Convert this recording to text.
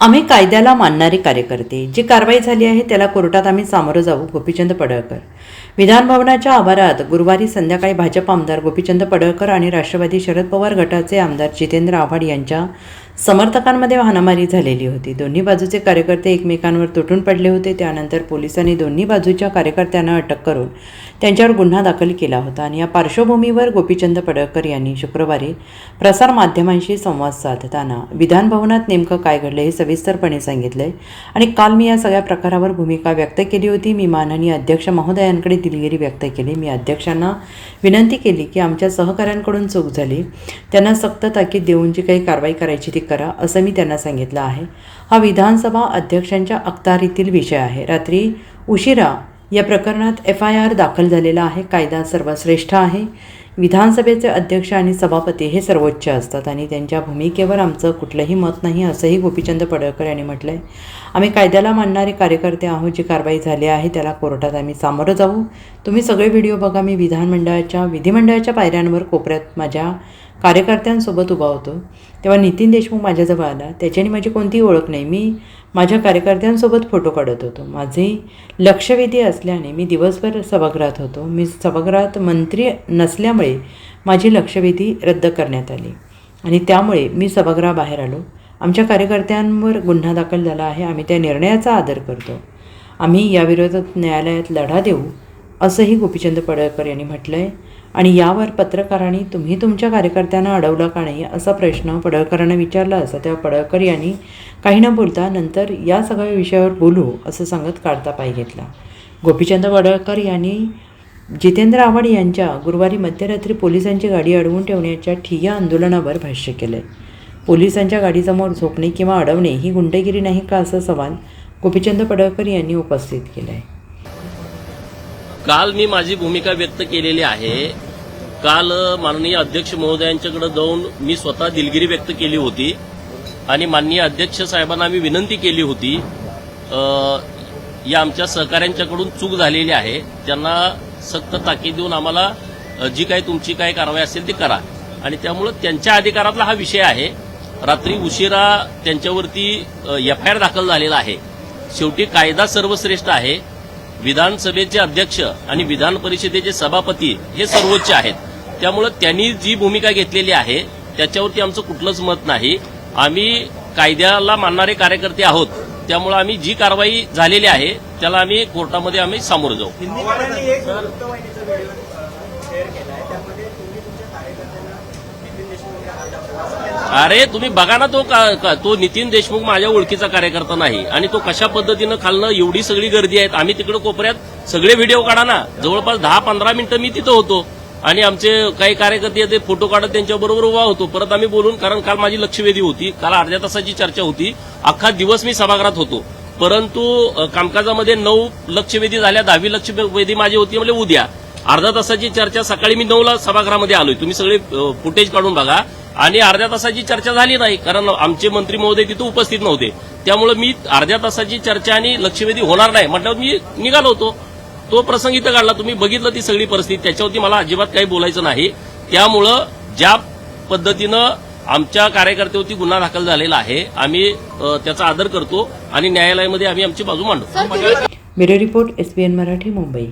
आम्ही कायद्याला मानणारे कार्यकर्ते. जी कारवाई झाली आहे त्याला कोर्टात आम्ही सामोरं जाऊ गोपीचंद पडळकर. विधानभवनाच्या आवारात गुरुवारी संध्याकाळी भाजप आमदार गोपीचंद पडळकर आणि राष्ट्रवादी शरद पवार गटाचे आमदार जितेंद्र आव्हाड यांच्या समर्थकांमध्ये हाणामारी झालेली होती. दोन्ही बाजूचे कार्यकर्ते एकमेकांवर तुटून पडले होते. त्यानंतर पोलिसांनी दोन्ही बाजूच्या कार्यकर्त्यांना अटक करून त्यांच्यावर गुन्हा दाखल केला होता आणि या पार्श्वभूमीवर गोपीचंद पडळकर यांनी शुक्रवारी प्रसारमाध्यमांशी संवाद साधताना विधानभवनात नेमकं काय घडलं हे सविस्तरपणे सांगितलंय आणि काल मी या सगळ्या प्रकारावर भूमिका व्यक्त केली होती. मी माननीय अध्यक्ष महोदयांकडे दिलगिरी व्यक्त केली. मी अध्यक्षांना विनंती केली की आमच्या सहकाऱ्यांकडून चूक झाली. त्यांना सक्त ताकीद देऊन जी काही कारवाई करायची ती करा असं मी त्यांना सांगितलं आहे. हा विधानसभा अध्यक्षांच्या अखत्यारीतील विषय आहे. रात्री उशिरा या प्रकरणात एफ आय आर दाखल झालेला आहे. कायदा सर्वश्रेष्ठ आहे. विधानसभेचे अध्यक्ष आणि सभापती हे सर्वोच्च असतात आणि त्यांच्या भूमिकेवर आमचं कुठलंही मत नाही असंही गोपीचंद पडळकर यांनी म्हटलं आहे आम्ही कायद्याला मानणारे कार्यकर्ते आहोत. जी कारवाई झाली आहे त्याला कोर्टात आम्ही सामोरं जाऊ. तुम्ही सगळे व्हिडिओ बघा. मी विधानमंडळाच्या विधिमंडळाच्या पायऱ्यांवर कोपऱ्यात माझ्या कार्यकर्त्यांसोबत उभा होतो. तेव्हा नितीन देशमुख माझ्याजवळ आला. त्याच्याने माझी कोणतीही ओळख नाही. मी माझ्या कार्यकर्त्यांसोबत फोटो काढत होतो. माझे लक्षवेधी असल्याने मी दिवसभर सभागृहात होतो. मी सभागृहात मंत्री नसल्यामुळे माझी लक्षवेधी रद्द करण्यात आली आणि त्यामुळे मी सभागृहाबाहेर आलो. आमच्या कार्यकर्त्यांवर गुन्हा दाखल झाला आहे. आम्ही त्या निर्णयाचा आदर करतो. आम्ही याविरोधात न्यायालयात लढा देऊ असंही गोपीचंद पडळकर यांनी म्हटलं आहे आणि यावर पत्रकारांनी तुम्ही तुमच्या कार्यकर्त्यांना अडवलं का नाही असा प्रश्न पडळकरांना विचारला असता तेव्हा पडळकर यांनी काही न बोलता नंतर या सगळ्या विषयावर बोलू असं सांगत काढता पाय घेतला. गोपीचंद पडळकर यांनी जितेंद्र आव्हाड यांच्या गुरुवारी मध्यरात्री पोलिसांची गाडी अडवून ठेवण्याच्या ठिय्या आंदोलनावर भाष्य केलं आहे पोलिसांच्या गाडीसमोर झोपणे किंवा अडवणे ही गुंडगिरी नाही का असा सवाल गोपीचंद पडळकर यांनी उपस्थित केला आहे काल मी माझी भूमिका व्यक्त केलेली आहे. काल माननीय अध्यक्ष महोदयांच्याकडे जाऊन मी स्वतः दिलगिरी व्यक्त केली होती आणि माननीय अध्यक्ष साहेबांना मी विनंती केली होती या आमच्या सहकाऱ्यांच्याकडून चूक झालेली आहे. त्यांना सक्त ताकीद देऊन आम्हाला जी काही तुमची काही कारवाई असेल ती करा. आणि त्यामुळं त्यांच्या अधिकारातला हा विषय आहे. रात्री उशिरा त्यांच्यावरती एफ आय आर दाखल झालेला आहे. शेवटी कायदा सर्वश्रेष्ठ आहे. विधानसभेचे अध्यक्ष आणि विधान परिषदेचे सभापती हे सर्वोच्च आहेत. त्यामुळं त्यांनी जी भूमिका घेतलेली आहे त्याच्यावरती आमचं कुठलंच मत नाही. आम्ही कायद्याला मानणारे कार्यकर्ते आहोत. त्यामुळं आम्ही जी कारवाई झालेली आहे त्याला आम्ही कोर्टामध्ये आम्ही सामोरं जाऊ. अरे तुम्ही बघा ना तो का- का- तो नितीन देशमुख माझ्या ओळखीचा कार्यकर्ता नाही. आणि तो कशा पद्धतीनं खालनं एवढी सगळी गर्दी आहे आम्ही तिकडे कोपऱ्यात सगळे व्हिडिओ काढा ना. जवळपास दहा पंधरा मिनिटं मी तिथं होतो. आणि आमचे काही कार्यकर्ते ते फोटो काढत त्यांच्याबरोबर उभा होतो. परत आम्ही बोलून कारण काल माझी लक्षवेधी होती. काल अर्ध्या तासाची चर्चा होती. अख्खा दिवस मी सभागृहात होतो. परंतु कामकाजामध्ये नऊ लक्षवेधी झाल्या. दहावी लक्षवेधी माझी होती. म्हणजे उद्या. अर्धा तासाची चर्चा सकाळी मी नऊला सभागृहामध्ये आलोय. तुम्ही सगळे फुटेज काढून बघा. आणि अर्ध्या तासाची चर्चा झाली नाही कारण आमचे मंत्री महोदय तिथे उपस्थित नव्हते. त्यामुळे मी अर्ध्या तासाची चर्चा आणि लक्षवेधी होणार नाही. म्हटल्यावर मी निघालो होतो. तो प्रसंग इथं काढला. तुम्ही बघितलं ती सगळी परिस्थिती. त्याच्यावरती मला अजिबात काही बोलायचं नाही. त्यामुळं ज्या पद्धतीनं आमच्या कार्यकर्त्यावरती गुन्हा दाखल झालेला आहे आम्ही त्याचा आदर करतो आणि न्यायालयामध्ये आम्ही आमची बाजू मांडू. Bureau report S Marathi Mumbai.